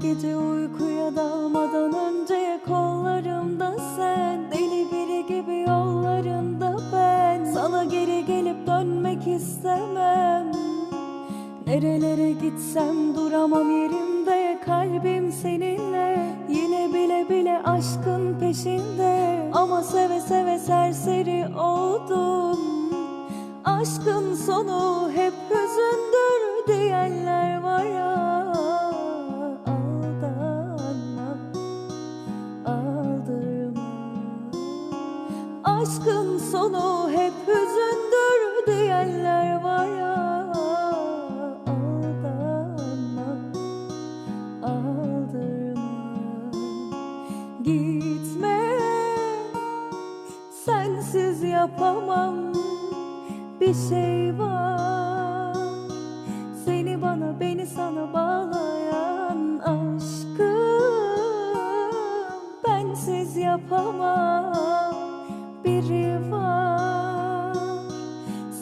gece uykuya dalmadan önce kollarımda sen Deli biri gibi yollarında ben. Sana geri gelip dönmek istemem. Nerelere gitsem duramam yerimde Kalbim seninle. Yine bile bile aşkın peşinde. Ama seve seve serseri oldum. Aşkın sonu hep hüzündür diyenler Aşkın sonu hep hüzündür diyenler var ya Aldanma, aldırma. Gitme Sensiz yapamam bir şey var. Seni bana beni sana bağlayan aşkım Bensiz yapamam biri var.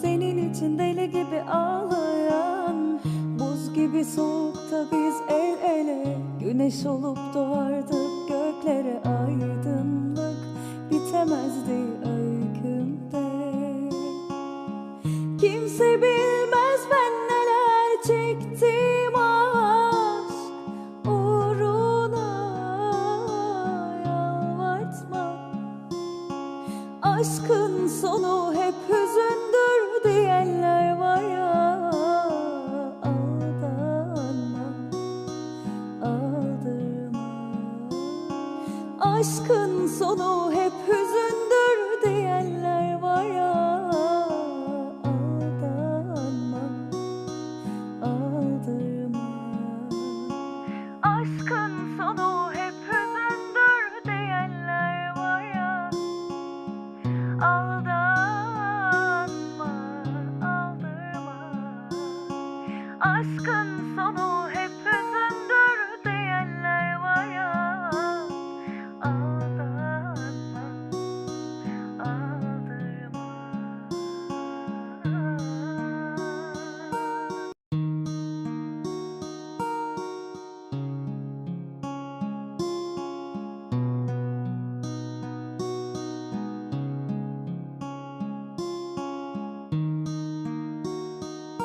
Senin için deli gibi ağlayan Buz gibi soğukta biz el ele. Güneş olup doğardık göklere aydınlık. Bitemezdi öykümde. Kimse bilmez aşkın sonu hep hüzündür diyenler var ya Aldanma, aldırma. Aşkın sonu hep hüzündür diyenler var ya Aldanma, aldırma. Aşkın sonu hep aşkın sonu